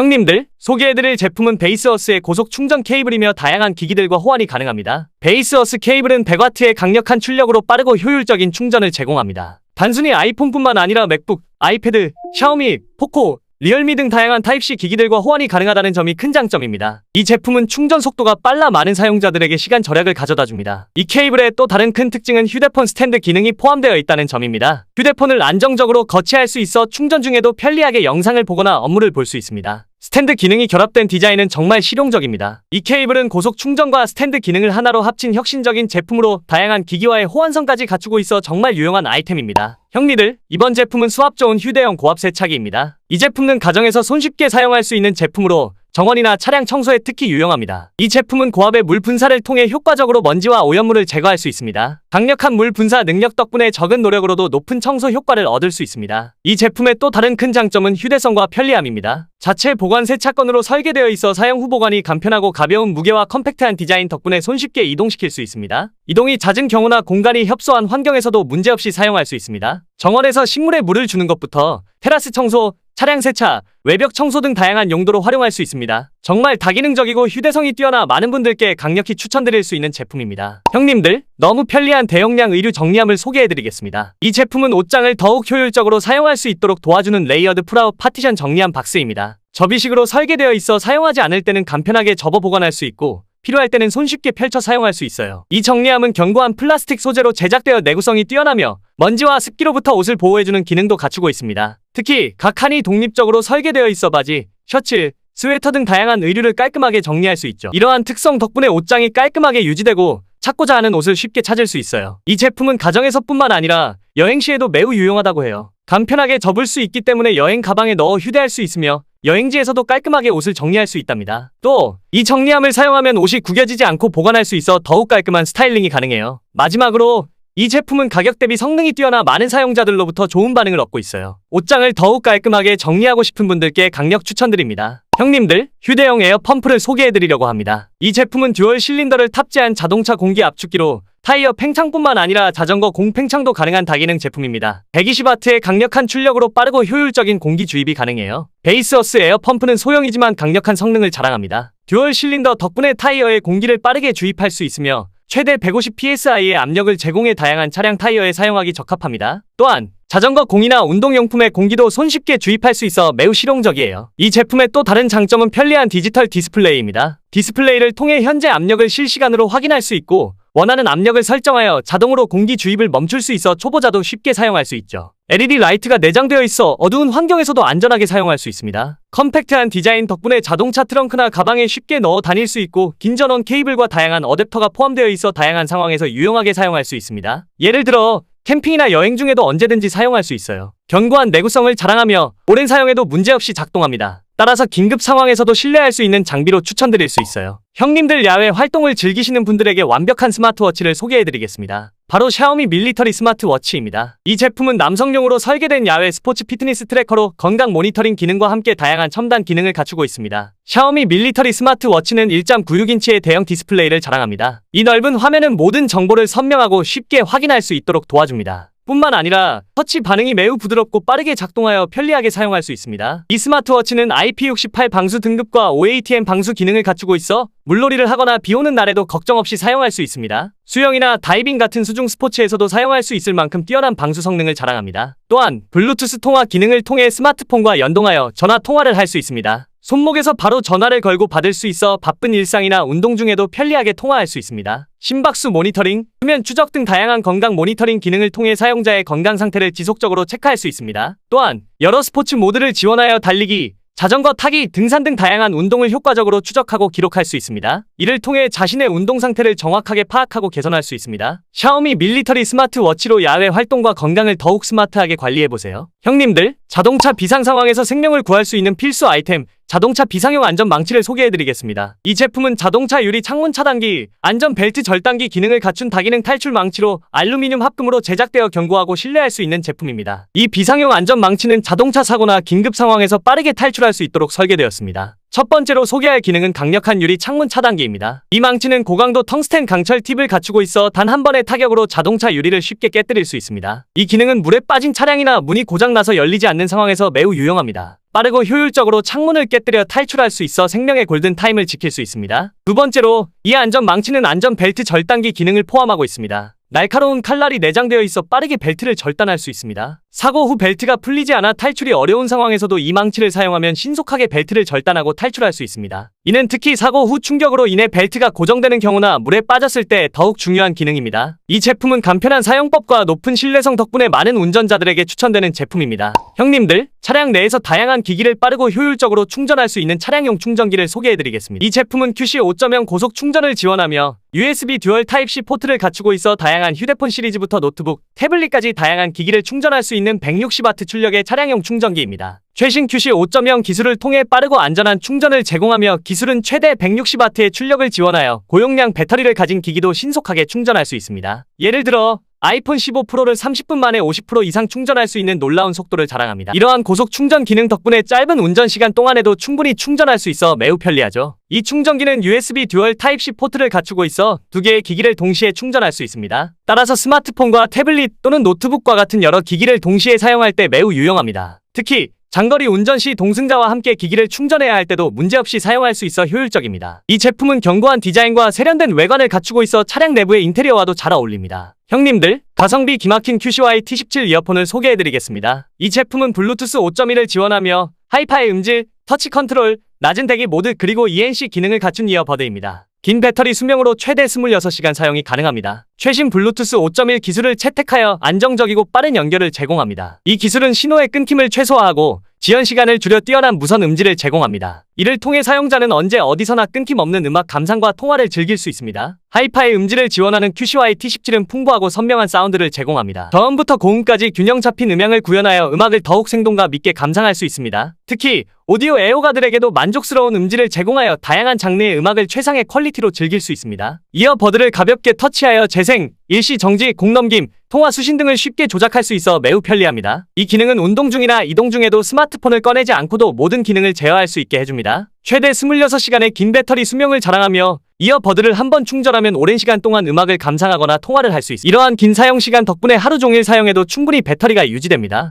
형님들, 소개해드릴 제품은 베이스어스의 고속 충전 케이블이며 다양한 기기들과 호환이 가능합니다. 베이스어스 케이블은 100W의 강력한 출력으로 빠르고 효율적인 충전을 제공합니다. 단순히 아이폰뿐만 아니라 맥북, 아이패드, 샤오미, 포코, 리얼미 등 다양한 타입C 기기들과 호환이 가능하다는 점이 큰 장점입니다. 이 제품은 충전 속도가 빨라 많은 사용자들에게 시간 절약을 가져다 줍니다. 이 케이블의 또 다른 큰 특징은 휴대폰 스탠드 기능이 포함되어 있다는 점입니다. 휴대폰을 안정적으로 거치할 수 있어 충전 중에도 편리하게 영상을 보거나 업무를 볼 수 있습니다. 스탠드 기능이 결합된 디자인은 정말 실용적입니다. 이 케이블은 고속 충전과 스탠드 기능을 하나로 합친 혁신적인 제품으로 다양한 기기와의 호환성까지 갖추고 있어 정말 유용한 아이템입니다. 형님들, 이번 제품은 수압 좋은 휴대용 고압 세차기입니다. 이 제품은 가정에서 손쉽게 사용할 수 있는 제품으로 정원이나 차량 청소에 특히 유용합니다. 이 제품은 고압의 물 분사를 통해 효과적으로 먼지와 오염물을 제거할 수 있습니다. 강력한 물 분사 능력 덕분에 적은 노력으로도 높은 청소 효과를 얻을 수 있습니다. 이 제품의 또 다른 큰 장점은 휴대성과 편리함입니다. 자체 보관 세차건으로 설계되어 있어 사용 후 보관이 간편하고 가벼운 무게와 컴팩트한 디자인 덕분에 손쉽게 이동시킬 수 있습니다. 이동이 잦은 경우나 공간이 협소한 환경에서도 문제없이 사용할 수 있습니다. 정원에서 식물에 물을 주는 것부터 테라스 청소, 차량 세차, 외벽 청소 등 다양한 용도로 활용할 수 있습니다. 정말 다기능적이고 휴대성이 뛰어나 많은 분들께 강력히 추천드릴 수 있는 제품입니다. 형님들, 너무 편리한 대용량 의류 정리함을 소개해드리겠습니다. 이 제품은 옷장을 더욱 효율적으로 사용할 수 있도록 도와주는 레이어드 풀아웃 파티션 정리함 박스입니다. 접이식으로 설계되어 있어 사용하지 않을 때는 간편하게 접어 보관할 수 있고 필요할 때는 손쉽게 펼쳐 사용할 수 있어요. 이 정리함은 견고한 플라스틱 소재로 제작되어 내구성이 뛰어나며 먼지와 습기로부터 옷을 보호해주는 기능도 갖추고 있습니다. 특히 각 칸이 독립적으로 설계되어 있어 바지, 셔츠, 스웨터 등 다양한 의류를 깔끔하게 정리할 수 있죠. 이러한 특성 덕분에 옷장이 깔끔하게 유지되고 찾고자 하는 옷을 쉽게 찾을 수 있어요. 이 제품은 가정에서뿐만 아니라 여행 시에도 매우 유용하다고 해요. 간편하게 접을 수 있기 때문에 여행 가방에 넣어 휴대할 수 있으며 여행지에서도 깔끔하게 옷을 정리할 수 있답니다. 또 이 정리함을 사용하면 옷이 구겨지지 않고 보관할 수 있어 더욱 깔끔한 스타일링이 가능해요. 마지막으로 이 제품은 가격 대비 성능이 뛰어나 많은 사용자들로부터 좋은 반응을 얻고 있어요. 옷장을 더욱 깔끔하게 정리하고 싶은 분들께 강력 추천드립니다. 형님들, 휴대용 에어 펌프를 소개해드리려고 합니다. 이 제품은 듀얼 실린더를 탑재한 자동차 공기 압축기로 타이어 팽창뿐만 아니라 자전거 공팽창도 가능한 다기능 제품입니다. 120W의 강력한 출력으로 빠르고 효율적인 공기 주입이 가능해요. 베이스어스 에어 펌프는 소형이지만 강력한 성능을 자랑합니다. 듀얼 실린더 덕분에 타이어에 공기를 빠르게 주입할 수 있으며 최대 150psi의 압력을 제공해 다양한 차량 타이어에 사용하기 적합합니다. 또한 자전거 공이나 운동용품의 공기도 손쉽게 주입할 수 있어 매우 실용적이에요. 이 제품의 또 다른 장점은 편리한 디지털 디스플레이입니다. 디스플레이를 통해 현재 압력을 실시간으로 확인할 수 있고 원하는 압력을 설정하여 자동으로 공기 주입을 멈출 수 있어 초보자도 쉽게 사용할 수 있죠. LED 라이트가 내장되어 있어 어두운 환경에서도 안전하게 사용할 수 있습니다. 컴팩트한 디자인 덕분에 자동차 트렁크나 가방에 쉽게 넣어 다닐 수 있고 긴 전원 케이블과 다양한 어댑터가 포함되어 있어 다양한 상황에서 유용하게 사용할 수 있습니다. 예를 들어 캠핑이나 여행 중에도 언제든지 사용할 수 있어요. 견고한 내구성을 자랑하며 오랜 사용에도 문제없이 작동합니다. 따라서 긴급 상황에서도 신뢰할 수 있는 장비로 추천드릴 수 있어요. 형님들 야외 활동을 즐기시는 분들에게 완벽한 스마트워치를 소개해드리겠습니다. 바로 샤오미 밀리터리 스마트워치입니다. 이 제품은 남성용으로 설계된 야외 스포츠 피트니스 트래커로 건강 모니터링 기능과 함께 다양한 첨단 기능을 갖추고 있습니다. 샤오미 밀리터리 스마트워치는 1.96인치의 대형 디스플레이를 자랑합니다. 이 넓은 화면은 모든 정보를 선명하고 쉽게 확인할 수 있도록 도와줍니다. 뿐만 아니라 터치 반응이 매우 부드럽고 빠르게 작동하여 편리하게 사용할 수 있습니다. 이 스마트워치는 IP68 방수 등급과 OATM 방수 기능을 갖추고 있어 물놀이를 하거나 비 오는 날에도 걱정 없이 사용할 수 있습니다. 수영이나 다이빙 같은 수중 스포츠에서도 사용할 수 있을 만큼 뛰어난 방수 성능을 자랑합니다. 또한 블루투스 통화 기능을 통해 스마트폰과 연동하여 전화 통화를 할 수 있습니다. 손목에서 바로 전화를 걸고 받을 수 있어 바쁜 일상이나 운동 중에도 편리하게 통화할 수 있습니다. 심박수 모니터링, 수면 추적 등 다양한 건강 모니터링 기능을 통해 사용자의 건강 상태를 지속적으로 체크할 수 있습니다. 또한 여러 스포츠 모드를 지원하여 달리기, 자전거 타기, 등산 등 다양한 운동을 효과적으로 추적하고 기록할 수 있습니다. 이를 통해 자신의 운동 상태를 정확하게 파악하고 개선할 수 있습니다. 샤오미 밀리터리 스마트워치로 야외 활동과 건강을 더욱 스마트하게 관리해보세요. 형님들, 자동차 비상 상황에서 생명을 구할 수 있는 필수 아이템, 자동차 비상용 안전 망치를 소개해드리겠습니다. 이 제품은 자동차 유리 창문 차단기, 안전 벨트 절단기 기능을 갖춘 다기능 탈출 망치로 알루미늄 합금으로 제작되어 견고하고 신뢰할 수 있는 제품입니다. 이 비상용 안전 망치는 자동차 사고나 긴급 상황에서 빠르게 탈출할 수 있도록 설계되었습니다. 첫 번째로 소개할 기능은 강력한 유리 창문 차단기입니다. 이 망치는 고강도 텅스텐 강철 팁을 갖추고 있어 단 한 번의 타격으로 자동차 유리를 쉽게 깨뜨릴 수 있습니다. 이 기능은 물에 빠진 차량이나 문이 고장나서 열리지 않는 상황에서 매우 유용합니다. 빠르고 효율적으로 창문을 깨뜨려 탈출할 수 있어 생명의 골든 타임을 지킬 수 있습니다. 두 번째로 이 안전 망치는 안전 벨트 절단기 기능을 포함하고 있습니다. 날카로운 칼날이 내장되어 있어 빠르게 벨트를 절단할 수 있습니다. 사고 후 벨트가 풀리지 않아 탈출이 어려운 상황에서도 이 망치를 사용하면 신속하게 벨트를 절단하고 탈출할 수 있습니다. 이는 특히 사고 후 충격으로 인해 벨트가 고정되는 경우나 물에 빠졌을 때 더욱 중요한 기능입니다. 이 제품은 간편한 사용법과 높은 신뢰성 덕분에 많은 운전자들에게 추천되는 제품입니다. 형님들, 차량 내에서 다양한 기기를 빠르고 효율적으로 충전할 수 있는 차량용 충전기를 소개해드리겠습니다. 이 제품은 QC 5.0 고속 충전을 지원하며 USB 듀얼 타입C 포트를 갖추고 있어 다양한 휴대폰 시리즈부터 노트북, 태블릿까지 다양한 기기를 충전할 수 있는 160W 출력의 차량용 충전기입니다. 최신 QC 5.0 기술을 통해 빠르고 안전한 충전을 제공하며 기술은 최대 160W의 출력을 지원하여 고용량 배터리를 가진 기기도 신속하게 충전할 수 있습니다. 예를 들어 아이폰 15 프로를 30분 만에 50% 이상 충전할 수 있는 놀라운 속도를 자랑합니다. 이러한 고속 충전 기능 덕분에 짧은 운전 시간 동안에도 충분히 충전할 수 있어 매우 편리하죠. 이 충전기는 USB 듀얼 타입C 포트를 갖추고 있어 두 개의 기기를 동시에 충전할 수 있습니다. 따라서 스마트폰과 태블릿 또는 노트북과 같은 여러 기기를 동시에 사용할 때 매우 유용합니다. 특히 장거리 운전 시 동승자와 함께 기기를 충전해야 할 때도 문제없이 사용할 수 있어 효율적입니다. 이 제품은 견고한 디자인과 세련된 외관을 갖추고 있어 차량 내부의 인테리어와도 잘 어울립니다. 형님들, 가성비 기막힌 QCY T17 이어폰을 소개해드리겠습니다. 이 제품은 블루투스 5.1을 지원하며 하이파이 음질, 터치 컨트롤, 낮은 대기 모드 그리고 ENC 기능을 갖춘 이어버드입니다. 긴 배터리 수명으로 최대 26시간 사용이 가능합니다. 최신 블루투스 5.1 기술을 채택하여 안정적이고 빠른 연결을 제공합니다. 이 기술은 신호의 끊김을 최소화하고 지연 시간을 줄여 뛰어난 무선 음질을 제공합니다. 이를 통해 사용자는 언제 어디서나 끊김 없는 음악 감상과 통화를 즐길 수 있습니다. 하이파이 음질을 지원하는 QCY T17은 풍부하고 선명한 사운드를 제공합니다. 저음부터 고음까지 균형 잡힌 음향을 구현하여 음악을 더욱 생동감 있게 감상할 수 있습니다. 특히 오디오 애호가들에게도 만족스러운 음질을 제공하여 다양한 장르의 음악을 최상의 퀄리티로 즐길 수 있습니다. 이어 버드를 가볍게 터치하여 재생, 일시 정지, 공넘김, 통화 수신 등을 쉽게 조작할 수 있어 매우 편리합니다. 이 기능은 운동 중이나 이동 중에도 스마트폰을 꺼내지 않고도 모든 기능을 제어할 수 있게 해줍 니다. 최대 26시간의 긴 배터리 수명을 자랑하며 이어버드를 한 번 충전하면 오랜 시간 동안 음악을 감상하거나 통화를 할 수 있습니다. 이러한 긴 사용 시간 덕분에 하루 종일 사용해도 충분히 배터리가 유지됩니다.